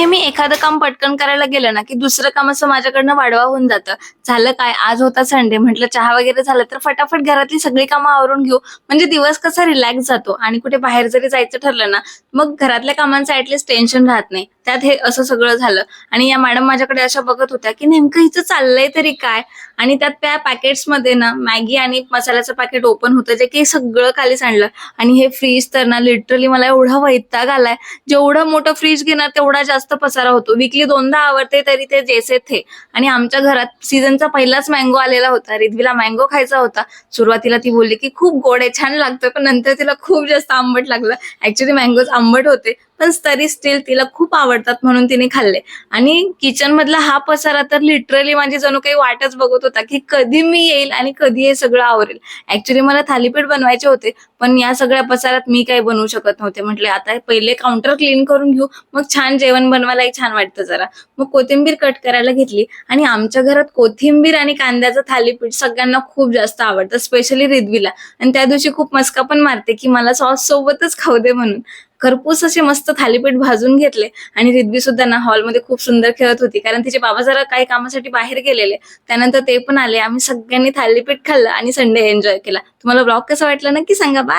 नेहमी एखादं काम पटकन करायला गेलं ना की दुसरं काम असं माझ्याकडनं वाढवा होऊन जातं. झालं काय? आज होता संडे म्हटलं चहा वगैरे झालं तर फटाफट घरातली सगळी कामं आवरून घेऊ. म्हणजे दिवस कसा रिलॅक्स जातो आणि कुठे बाहेर जरी जायचं ठरलं ना मग घरातल्या कामांचं ऍटलीस्ट टेन्शन राहत नाही. त्यात हे असं सगळं झालं. आणि या मॅडम माझ्याकडे अशा बघत होत्या की नेमकं हिचं चाललंय तरी काय? आणि त्यात त्या पॅकेट्समध्ये ना मॅगी आणि मसाल्याचं पॅकेट ओपन होतं जे की सगळं खाली सांडलं आणि हे फ्रीज तर ना लिटरली मला एवढा वैताग आलाय. जेवढं मोठं फ्रीज घेणार तेवढा जास्त जास्त पसारा होतो. विकली दोनदा आवडते तरी ते जेसे थे. आणि आमच्या घरात सीझनचा पहिलाच मँगो आलेला होता. रिद्वीला मँगो खायचा होता. सुरुवातीला ती बोलली की खूप गोड आहे छान लागतं पण नंतर तिला खूप जास्त आंबट लागलं. ऍक्च्युली मँगोज आंबट होते. पण तरी स्टील तिला खूप आवडतात म्हणून तिने खाल्ले. आणि किचन मधला हा पसारा तर लिटरली माझी जणू काही वाटच बघत होता की कधी मी येईल आणि कधी हे सगळं आवरेल. ऍक्च्युली मला थालीपीठ बनवायचे होते पण या सगळ्या पसारात मी काही बनवू शकत नव्हते. म्हटले आता पहिले काउंटर क्लीन करून घेऊ मग छान जेवण बनवायलाही छान वाटतं जरा. मग कोथिंबीर कट करायला घेतली आणि आमच्या घरात कोथिंबीर आणि कांद्याचं थालीपीठ सगळ्यांना खूप जास्त आवडतं स्पेशली रिद्वीला. आणि त्या दिवशी खूप मस्का पण मारते की मला सॉस सोबतच खाऊ दे म्हणून. खरपूस असे मस्त थालीपीठ भाजून घेतले आणि रिद्वी सुद्धा ना हॉलमध्ये खूप सुंदर खेळत होती. कारण तिचे बाबा जरा काही कामासाठी बाहेर गेलेले. त्यानंतर ते पण आले. आम्ही सगळ्यांनी थालीपीठ खाल्लं आणि संडे एन्जॉय केला. तुम्हाला ब्लॉग कसा वाटला नक्की सांगा. बाय